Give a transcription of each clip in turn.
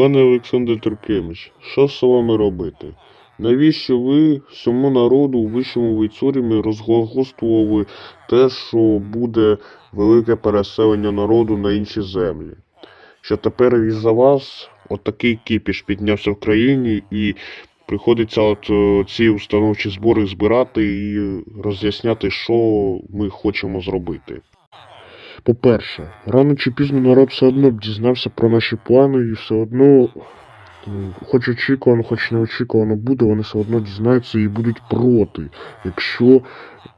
Пане Олександр Туркевич, що з вами робити? Навіщо ви всьому народу у вищому війцорімі розголошували те, що буде велике переселення народу на інші землі? Що тепер із-за вас отакий кіпіш піднявся в країні і приходиться от е, ці установчі збори збирати і роз'ясняти, що ми хочемо зробити. По-перше, рано чи пізно народ все одно б дізнався про наші плани і все одно, хоч очікувано, хоч не очікувано буде, вони все одно дізнаються і будуть проти, якщо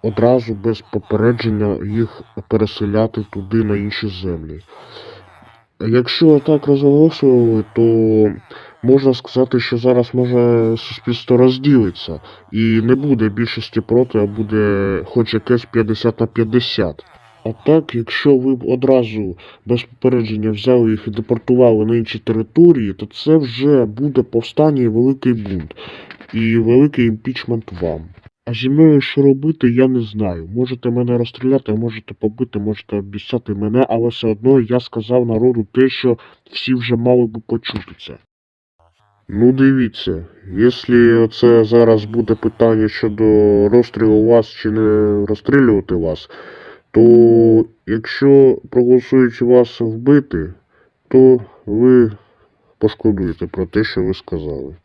одразу без попередження їх переселяти туди на інші землі. Якщо так розголошували, то можна сказати, що зараз може суспільство розділиться і не буде більшості проти, а буде хоч якесь 50 на 50. А так, якщо ви б одразу без попередження взяли їх і депортували на інші території, то це вже буде повстання і великий бунт, і великий імпічмент вам. А зі мною що робити, я не знаю. Можете мене розстріляти, можете побити, можете обіцяти мене, але все одно я сказав народу те, що всі вже мали би почути це. Ну, дивіться, якщо це зараз буде питання щодо розстрілу вас чи не розстрілювати вас, то якщо проголосують вас вбити, то ви пошкодуєте про те, що ви сказали.